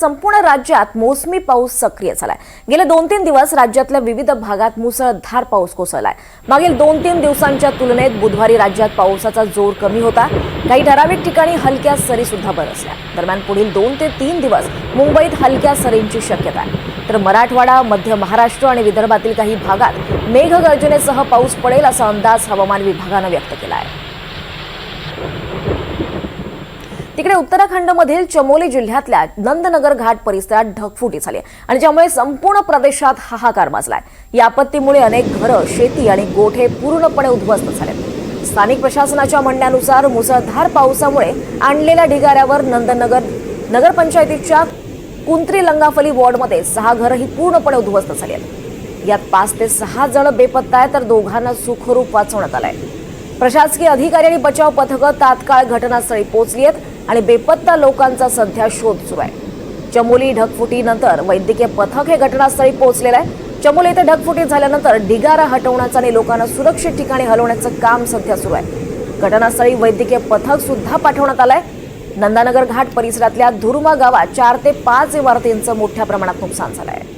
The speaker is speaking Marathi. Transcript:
संपूर्ण राज्यात मोसमी पाऊस सक्रिय झालाय. गेले दोन तीन दिवस राज्यातल्या विविध भागात मुसळधार पाऊस कोसळलाय. मागील दोन तीन दिवसांच्या तुलनेत बुधवारी राज्यात पावसाचा जोर कमी होता. काही ठराविक ठिकाणी हलक्या सरी सुद्धा बरसल्या. दरम्यान पुढील दोन ते तीन दिवस मुंबईत हलक्या सरींची शक्यता आहे. तर मराठवाडा मध्य महाराष्ट्र आणि विदर्भातील काही भागात मेघगर्जनेसह पाऊस पडेल असा अंदाज हवामान विभागानं व्यक्त केला आहे. तिकडे उत्तराखंडमधील चमोली जिल्ह्यातल्या नंदनगर घाट परिसरात ढगफुटी झाली आणि ज्यामुळे संपूर्ण प्रदेशात हाहाकार माजलाय. या आपत्तीमुळे अनेक घरं शेती आणि गोठे पूर्णपणे उद्ध्वस्त झाले. स्थानिक प्रशासनाच्या म्हणण्यानुसार मुसळधार पावसामुळे आणलेल्या ढिगाऱ्यावर नंदनगर नगरपंचायतीच्या कुंत्री लंगाफली वॉर्डमध्ये सहा घरंही पूर्णपणे उद्ध्वस्त झाली आहेत. यात पाच ते सहा जण बेपत्ता आहे तर दोघांना सुखरूप वाचवण्यात आलंय. प्रशासकीय अधिकारी आणि बचाव पथकं तात्काळ घटनास्थळी पोहोचली आहेत. आणि बेपत्ता लोकांचा सध्या शोध सुरू आहे. चमोली ढगफुटीनंतर वैद्यकीय पथक हे घटनास्थळी पोहोचलेलं आहे. चमोली इथं ढगफुटी झाल्यानंतर ढिगारा हटवण्याचं आणि लोकांना सुरक्षित ठिकाणी हलवण्याचं काम सध्या सुरू आहे. घटनास्थळी वैद्यकीय पथक सुद्धा पाठवण्यात आलंय. नंदानगर घाट परिसरातल्या धुर्मा गावात चार ते पाच इमारतींचं मोठ्या प्रमाणात नुकसान झालं आहे